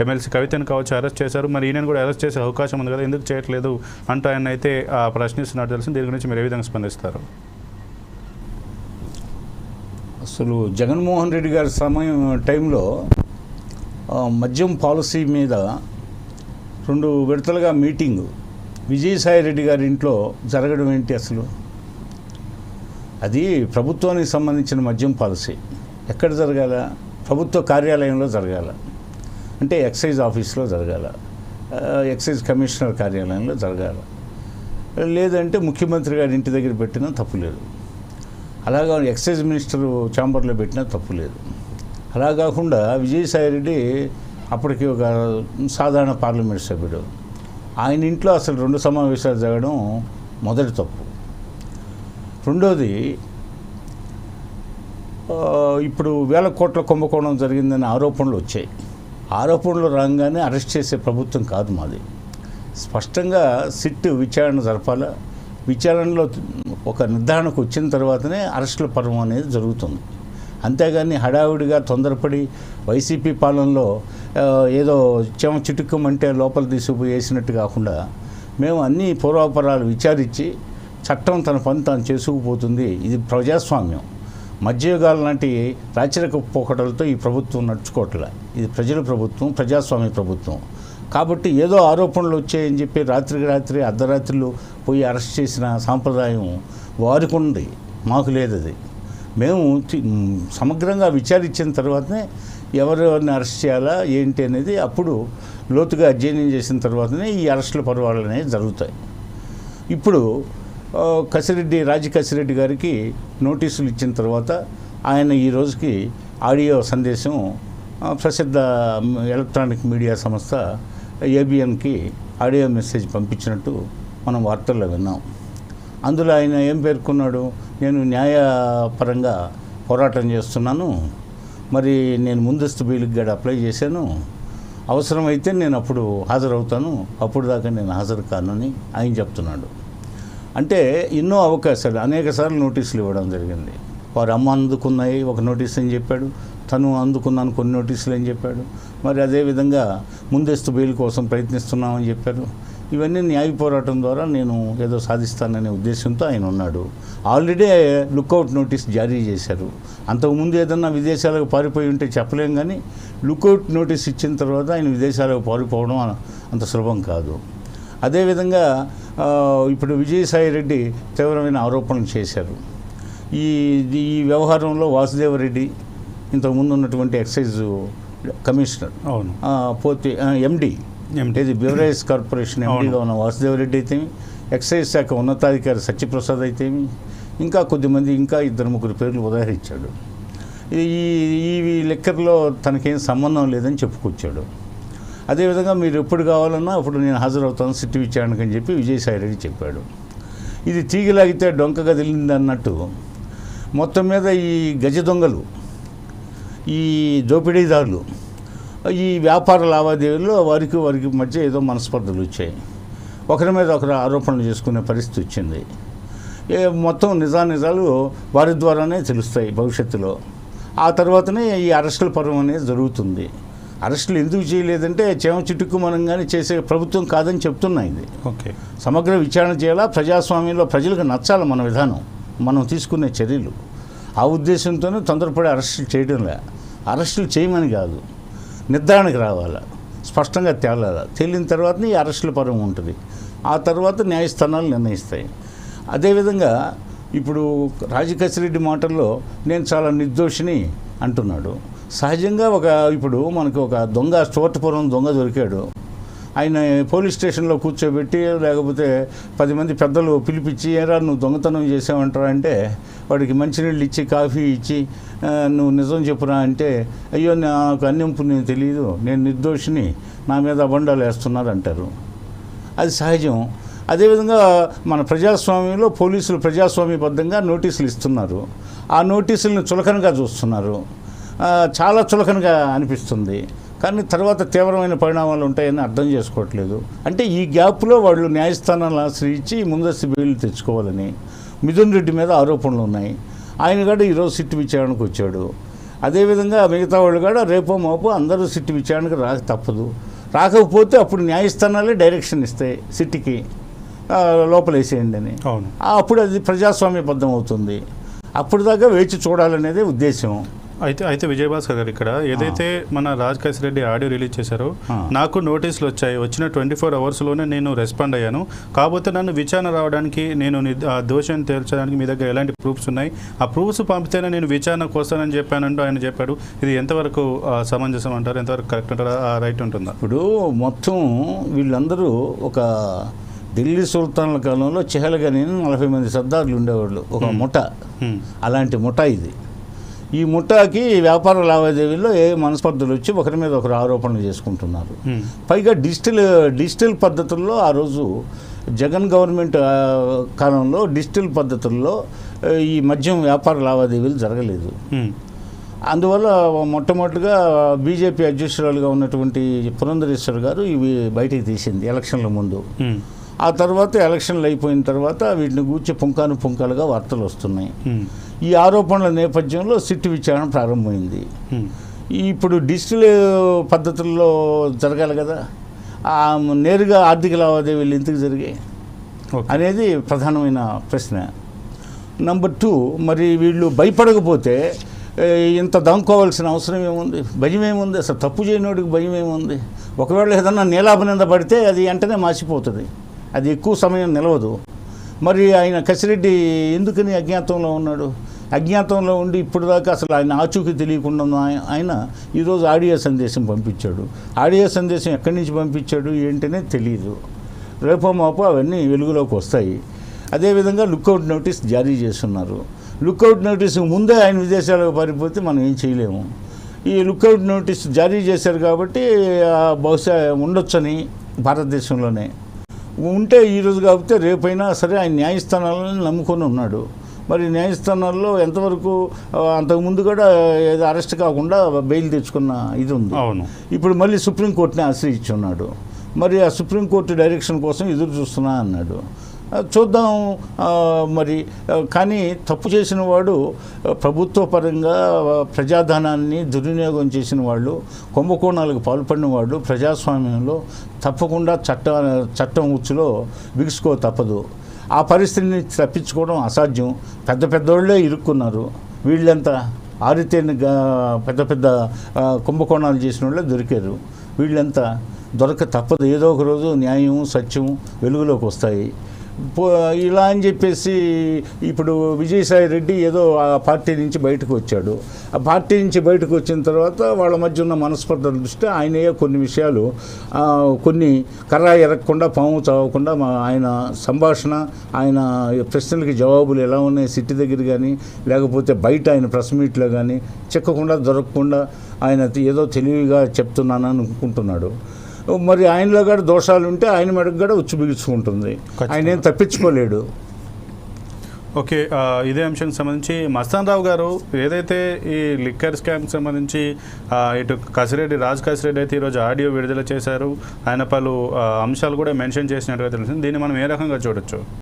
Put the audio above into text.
MLC కవితను కావచ్చు arrest చేశారు. మరి ఈయనను కూడా అరెస్ట్ చేసే అవకాశం ఉంది కదా ఎందుకు చేయట్లేదు అంటూ ఆయన అయితే ఆ, ప్రశ్నిస్తున్నట్టు తెలిసింది. దీని గురించి మీరు ఏ విధంగా స్పందిస్తారు? అసలు జగన్మోహన్ రెడ్డి గారి సమయం టైంలో మద్యం పాలసీ మీద రెండు విడతలుగా మీటింగ్. విజయసాయి రెడ్డి గారి ఇంట్లో జరగడం ఏంటి అసలు? అది ప్రభుత్వానికి సంబంధించిన మద్యం పాలసీ. ఎక్కడ జరగాల? ప్రభుత్వ కార్యాలయంలో జరగాల. అంటే ఎక్సైజ్ ఆఫీస్లో జరగాల. ఎక్సైజ్ కమిషనర్ కార్యాలయంలో జరగాల. లేదంటే ముఖ్యమంత్రి గారి ఇంటి దగ్గర పెట్టినా తప్పు లేదు. అలాగా ఎక్సైజ్ మినిస్టర్ ఛాంబర్లో పెట్టినా తప్పు లేదు. అలా కాకుండా విజయసాయి రెడ్డి అప్పటికి ఒక సాధారణ పార్లమెంట్ సభ్యుడు. ఆయన ఇంట్లో అసలు రెండు సమావేశాలు జరగడం మొదటి తప్పు. రెండోది ఇప్పుడు వేల కోట్ల కుంభకోణం జరిగిందనే ఆరోపణలు వచ్చాయి. ఆరోపణలు రాగానే అరెస్ట్ చేసే ప్రభుత్వం కాదు మాది. స్పష్టంగా సిట్ విచారణ జరపాల విచారణలో ఒక నిర్ధారణకు వచ్చిన తర్వాతనే అరెస్టుల పర్వం అనేది జరుగుతుంది. అంతేగాని హడావిడిగా తొందరపడి వైసీపీ పాలనలో ఏదో చెమ చిటుక్కమంటే లోపల తీసుకుపోయి వేసినట్టు కాకుండా మేము అన్ని పూర్వాపరాలు విచారించి చట్టం తన పని తాను చేసుకుపోతుంది. ఇది ప్రజాస్వామ్యం. మధ్యయుగాల లాంటి రాచరిక పోకడలతో ఈ ప్రభుత్వం నడుచుకోవట్లే. ఇది ప్రజల ప్రభుత్వం ప్రజాస్వామ్య ప్రభుత్వం. కాబట్టి ఏదో ఆరోపణలు వచ్చాయని చెప్పి రాత్రికి రాత్రి అర్ధరాత్రులు పోయి అరెస్ట్ చేసిన సాంప్రదాయం వారికి ఉంది. మాకు లేదు అది. మేము సమగ్రంగా విచారించిన తర్వాతనే ఎవరెవరిని అరెస్ట్ చేయాలా ఏంటి అనేది అప్పుడు లోతుగా అధ్యయనం చేసిన తర్వాతనే ఈ అరెస్టుల పర్వాలనేవి జరుగుతాయి. ఇప్పుడు కసిరెడ్డి రాజు కసిరెడ్డి గారికి నోటీసులు ఇచ్చిన తర్వాత ఆయన ఈ రోజుకి ఆడియో సందేశం ప్రసిద్ధ ఎలక్ట్రానిక్ మీడియా సంస్థ ఏబిఎన్కి ఆడియో మెసేజ్ పంపించినట్టు మనం వార్తల్లో విన్నాం. అందులో ఆయన ఏం పేర్కొన్నాడు? నేను న్యాయపరంగా పోరాటం చేస్తున్నాను. మరి నేను ముందస్తు బెయిల్కి గడ అప్లై చేశాను. అవసరమైతే నేను అప్పుడు హాజరవుతాను. అప్పుడు దాకా నేను హాజరు కానని ఆయన చెప్తున్నాడు. అంటే ఎన్నో అవకాశాలు. అనేక సార్లు నోటీసులు ఇవ్వడం జరిగింది. వారు అమ్మ అందుకున్నాయి ఒక నోటీస్ అని చెప్పాడు. తను అందుకున్నాను కొన్ని నోటీసులు అని చెప్పాడు. మరి అదేవిధంగా ముందస్తు బెయిల్ కోసం ప్రయత్నిస్తున్నామని చెప్పారు. ఇవన్నీ న్యాయ పోరాటం ద్వారా నేను ఏదో సాధిస్తాననే ఉద్దేశంతో ఆయన ఉన్నాడు. ఆల్రెడీ లుక్అవుట్ నోటీస్ జారీ చేశారు. అంతకుముందు ఏదన్నా విదేశాలకు పారిపోయి ఉంటే చెప్పలేం కానీ లుక్అవుట్ నోటీస్ ఇచ్చిన తర్వాత ఆయన విదేశాలకు పారిపోవడం అంత సులభం కాదు. అదేవిధంగా ఇప్పుడు విజయసాయి రెడ్డి తీవ్రమైన ఆరోపణలు చేశారు. ఈ ఈ వ్యవహారంలో వాసుదేవరెడ్డి ఇంతకుముందు ఉన్నటువంటి ఎక్సైజ్ కమిషనర్ అవును. పోతే ఎండి. ఏది బివరేజ్ కార్పొరేషన్ ఎండీగా ఉన్న వాసుదేవరెడ్డి అయితేమి ఎక్సైజ్ శాఖ ఉన్నతాధికారి సత్యప్రసాద్ అయితేమి ఇంకా కొద్దిమంది ఇంకా ఇద్దరు ముగ్గురు పేర్లు ఉదాహరించాడు. ఈ ఈ లెక్కర్లో తనకేం సంబంధం లేదని చెప్పుకొచ్చాడు. అదేవిధంగా మీరు ఎప్పుడు కావాలన్నా అప్పుడు నేను హాజరవుతాను సిట్టు విచారణకు అని చెప్పి విజయసాయి రెడ్డి చెప్పాడు. ఇది తీగలాగితే డొంక కదిలింది అన్నట్టు మొత్తం మీద ఈ గజ దొంగలు ఈ దోపిడీదారులు ఈ వ్యాపార లావాదేవీల్లో వారికి వారికి మధ్య ఏదో మనస్పర్ధలు వచ్చాయి. ఒకరి మీద ఒకరు ఆరోపణలు చేసుకునే పరిస్థితి వచ్చింది. మొత్తం నిజానిజాలు వారి ద్వారానే తెలుస్తాయి భవిష్యత్తులో. ఆ తర్వాతనే ఈ అరెస్టుల పర్వం అనేది జరుగుతుంది. అరెస్టులు ఎందుకు చేయలేదంటే చేమ చిటుక్కు మనం కానీ చేసే ప్రభుత్వం కాదని చెప్తున్నా ఇది. ఓకే. సమగ్ర విచారణ చేయాలా? ప్రజాస్వామ్యంలో ప్రజలకు నచ్చాలి మన విధానం? మనం తీసుకునే చర్యలు. ఆ ఉద్దేశంతోనే తొందరపడి అరెస్టులు చేయడంలే అరెస్టులు చేయమని కాదు. నిర్ధారణకు రావాలా? స్పష్టంగా తేలాలా? తేలిన తర్వాతనే ఈ అరెస్టుల పరం ఉంటుంది. ఆ తర్వాత న్యాయస్థానాలు నిర్ణయిస్తాయి. అదేవిధంగా ఇప్పుడు రాజకసిరెడ్డి మాటల్లో నేను చాలా నిర్దోషిని అంటున్నాడు. సహజంగా ఒక ఇప్పుడు మనకు ఒక దొంగ స్టోర్టపురం దొంగ దొరికాడు. ఆయన పోలీస్ స్టేషన్లో కూర్చోబెట్టి లేకపోతే పది మంది పెద్దలు పిలిపించి ఏరా నువ్వు దొంగతనం చేసావంటారా అంటే వాడికి మంచినీళ్ళు ఇచ్చి కాఫీ ఇచ్చి నువ్వు నిజం చెప్పురా అంటే అయ్యో నాకు అన్నింపు నేను తెలియదు నేను నిర్దోషిని నా మీద అబండాలు వేస్తున్నారు అంటారు అది సహజం. అదేవిధంగా మన ప్రజాస్వామ్యంలో పోలీసులు ప్రజాస్వామ్యబద్ధంగా నోటీసులు ఇస్తున్నారు. ఆ నోటీసులను చులకనగా చూస్తున్నారు. చాలా చులకనగా అనిపిస్తుంది. కానీ తర్వాత తీవ్రమైన పరిణామాలు ఉంటాయని అర్థం చేసుకోవట్లేదు. అంటే ఈ గ్యాప్లో వాళ్ళు న్యాయస్థానాలను ఆశ్రయించి ముందస్తు బెయిల్ తెచ్చుకోవాలని మిథున్ రెడ్డి మీద ఆరోపణలు ఉన్నాయి. ఆయన కూడా ఈరోజు సిట్టు విచారణకు వచ్చాడు. అదేవిధంగా మిగతా వాళ్ళు కూడా రేపో మాపో అందరూ సిట్టి విచారణకు రాక తప్పదు. రాకపోతే అప్పుడు న్యాయస్థానాలే డైరెక్షన్ ఇస్తాయి సిట్టికి లోపలేసేయండి అని. అప్పుడు అది ప్రజాస్వామ్యబద్ధం అవుతుంది అప్పుడు దాకా వేచి చూడాలనేదే ఉద్దేశం. అయితే అయితే విజయభాస్కర్ గారు ఇక్కడ ఏదైతే మన రాజ్ రెడ్డి ఆడియో రిలీజ్ చేశారో. నాకు నోటీసులు వచ్చాయి. వచ్చిన ట్వంటీ ఫోర్ అవర్స్లోనే నేను రెస్పాండ్ అయ్యాను. కాకపోతే నన్ను విచారణ రావడానికి నేను దోషాన్ని తేల్చడానికి మీ దగ్గర ఎలాంటి ప్రూఫ్స్ ఉన్నాయి? ఆ ప్రూఫ్స్ పంపితేనే నేను విచారణకు వస్తానని చెప్పానంటూ ఆయన చెప్పాడు. ఇది ఎంతవరకు సమంజసం అంటారు? ఎంతవరకు కరెక్ట్ అంటారా? ఆ రైట్ ఉంటుందా? ఇప్పుడు మొత్తం వీళ్ళందరూ ఒక ఢిల్లీ సుల్తాన్ల కాలంలో చెహలగని నలభై మంది సర్దార్లు ఉండేవాళ్ళు. ఒక ముఠ. అలాంటి ముఠ ఇది. ఈ ముఠాకి వ్యాపార లావాదేవీల్లో ఏ మనస్పర్ధలు వచ్చి ఒకరి మీద ఒకరు ఆరోపణలు చేసుకుంటున్నారు హ్మ్. పైగా డిజిటల్ డిజిటల్ పద్ధతుల్లో ఆ రోజు జగన్ గవర్నమెంట్ కాలంలో డిజిటల్ పద్ధతుల్లో ఈ మద్యం వ్యాపార లావాదేవీలు జరగలేదు హ్మ్. అందువల్ల మొట్టమొదటిగా బీజేపీ అధ్యక్షురాలుగా ఉన్నటువంటి పురంధరేశ్వర్ గారు ఇవి బయటికి తీసింది ఎలక్షన్ల ముందు హ్మ్. ఆ తర్వాత ఎలక్షన్లు అయిపోయిన తర్వాత వీటిని గూర్చి పుంకాను పుంకాలుగా వార్తలు వస్తున్నాయి. ఈ ఆరోపణల నేపథ్యంలో సిట్టు విచారణ ప్రారంభమైంది. ఇప్పుడు డిజిటల్ పద్ధతుల్లో జరగాలి కదా. నేరుగా ఆర్థిక లావాదేవీలు ఎందుకు జరిగాయి? అనేది ప్రధానమైన ప్రశ్న. నంబర్ టూ మరి వీళ్ళు భయపడకపోతే ఇంత దాముకోవాల్సిన అవసరం ఏముంది? భయం ఏముంది? అసలు తప్పు చేయనోడికి భయం ఏముంది? ఒకవేళ ఏదన్నా నీలాభినంద పడితే అది వెంటనే మాసిపోతుంది. అది ఎక్కువ సమయం నిలవదు. మరి ఆయన కసిరెడ్డి ఎందుకని అజ్ఞాతంలో ఉన్నాడు? అజ్ఞాతంలో ఉండి ఇప్పుడు దాకా అసలు ఆయన ఆచూకీ తెలియకుండా ఆయన ఈరోజు ఆడియో సందేశం పంపించాడు. ఆడియో సందేశం ఎక్కడి నుంచి పంపించాడు ఏంటనే తెలియదు రేపో మాపో అవన్నీ వెలుగులోకి వస్తాయి. అదేవిధంగా లుక్అవుట్ నోటీస్ జారీ చేస్తున్నారు. లుక్అవుట్ నోటీస్ ముందే ఆయన విదేశాలకు పారిపోతే మనం ఏం చేయలేము. ఈ లుక్అవుట్ నోటీస్ జారీ చేశారు కాబట్టి బహుశా ఉండొచ్చని భారతదేశంలోనే. ఉంటే ఈరోజు కాకపోతే రేపైనా సరే ఆయన న్యాయస్థానాలను నమ్ముకొని ఉన్నాడు. మరి న్యాయస్థానాల్లో ఎంతవరకు అంతకుముందు కూడా ఏదో అరెస్ట్ కాకుండా బెయిల్ తెచ్చుకున్న ఇది ఉంది. అవును. ఇప్పుడు మళ్ళీ సుప్రీంకోర్టుని ఆశ్రయించున్నాడు మరి ఆ సుప్రీంకోర్టు డైరెక్షన్ కోసం ఎదురు చూస్తున్నా అన్నాడు. చూద్దాం మరి. కానీ తప్పు చేసిన వాడు ప్రభుత్వ పరంగా ప్రజాధనాన్ని దుర్వినియోగం చేసిన వాళ్ళు కుంభకోణాలకు పాల్పడిన వాళ్ళు ప్రజాస్వామ్యంలో తప్పకుండా చట్ట చట్టం ఉచ్చులో బిగుసుకో తప్పదు. ఆ పరిస్థితిని తప్పించుకోవడం అసాధ్యం. పెద్ద పెద్దోళ్ళే ఇరుక్కున్నారు. వీళ్ళంతా ఆరితేని పెద్ద పెద్ద కుంభకోణాలు చేసిన వాళ్ళే దొరికారు. వీళ్ళంతా దొరక తప్పదు. ఏదో ఒక రోజు న్యాయం సత్యం వెలుగులోకి వస్తాయి. ఇలా అని చెప్పేసి ఇప్పుడు విజయసాయి రెడ్డి ఏదో ఆ పార్టీ నుంచి బయటకు వచ్చాడు. ఆ పార్టీ నుంచి బయటకు వచ్చిన తర్వాత వాళ్ళ మధ్య ఉన్న మనస్పర్ధల దృష్టి ఆయనయే కొన్ని విషయాలు కొన్ని కర్ర ఎరగకుండా పాము చావకుండా మా ఆయన సంభాషణ ఆయన ప్రశ్నలకి జవాబులు ఎలా ఉన్నాయి సిటీ దగ్గర కానీ లేకపోతే బయట ఆయన ప్రెస్ మీట్లో కానీ చెక్కకుండా దొరకకుండా ఆయన ఏదో తెలివిగా చెప్తున్నానని అనుకుంటున్నాడు. మరి ఆయనలో కూడా దోషాలు ఉంటే ఆయన మెడకు కూడా ఉచ్చు బిగుచుకుంటుంది ఆయన ఏం తప్పించుకోలేడు. ఓకే ఇదే అంశానికి సంబంధించి మస్తాన్ రావు గారు ఏదైతే ఈ లిక్కర్ స్కామ్కి సంబంధించి ఇటు కసిరెడ్డి రాజ్ కసిరెడ్డి అయితే ఈరోజు ఆడియో విడుదల చేశారు ఆయన పలు అంశాలు కూడా మెన్షన్ చేసినట్టుగా తెలిసింది దీన్ని మనం ఏ రకంగా చూడొచ్చు?